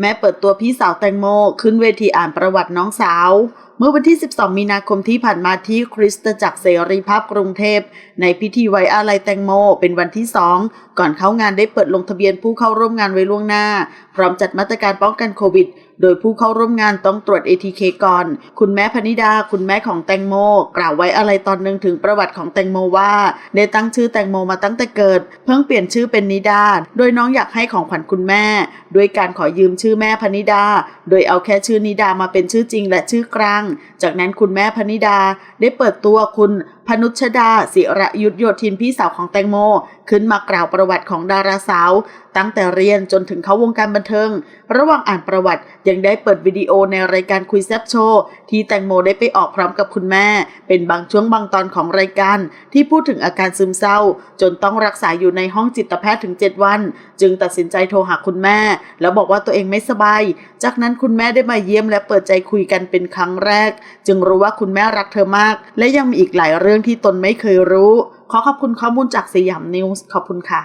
แม่เปิดตัวพี่สาวแตงโมขึ้นเวทีอ่านประวัติน้องสาวเมื่อวันที่ 12 มีนาคมที่ผ่านมาที่คริสตจักรเสรีภาพกรุงเทพ ในพิธีไว้อาลัยแตงโม เป็นวันที่ 2 ก่อนเข้างานได้เปิดลงทะเบียนผู้เข้าร่วมงานไว้ล่วงหน้า พร้อมจัดมาตรการป้องกันโควิด โดยผู้เข้าร่วมงานต้องตรวจ ATK ก่อน คุณแม่พนิดา คุณแม่ของแตงโม กล่าวไว้อะไรตอนหนึ่งถึงประวัติของแตงโมว่า ได้ตั้งชื่อแตงโมมาตั้งแต่เกิด เพิ่งเปลี่ยนชื่อเป็นนิดา โดยน้องอยากให้ของขวัญคุณแม่ ด้วยการขอยืมชื่อแม่พนิดา โดยเอาแค่ชื่อนิดามาเป็นชื่อจริงและชื่อกลางจากนั้นคุณแม่พนิดาได้เปิดตัวคุณพนุชดา ศิระยุทธโยธินพี่สาวของแตงโม ขึ้นมากล่าวประวัติของดาราสาว ตั้งแต่เรียนจนถึงเข้าวงการบันเทิง ระหว่างอ่านประวัติยังได้เปิดวิดีโอในรายการคุยแซบโชว์ที่แตงโมได้ไปออกพร้อมกับคุณแม่ เป็นบางช่วงบางตอนของรายการ ที่พูดถึงอาการซึมเศร้า จนต้องรักษาอยู่ในห้องจิตแพทย์ถึง 7 วัน จึงตัดสินใจโทรหาคุณแม่ แล้วบอกว่าตัวเองไม่สบาย จากนั้นคุณแม่ได้มาเยี่ยมและเปิดใจคุยกันเป็นครั้งแรก จึงรู้ว่าคุณแม่รักเธอมาก และยังมีอีกหลายเรื่องที่ตนไม่เคยรู้ ขอขอบคุณข้อมูลจากสยามนิวส์ขอบคุณค่ะ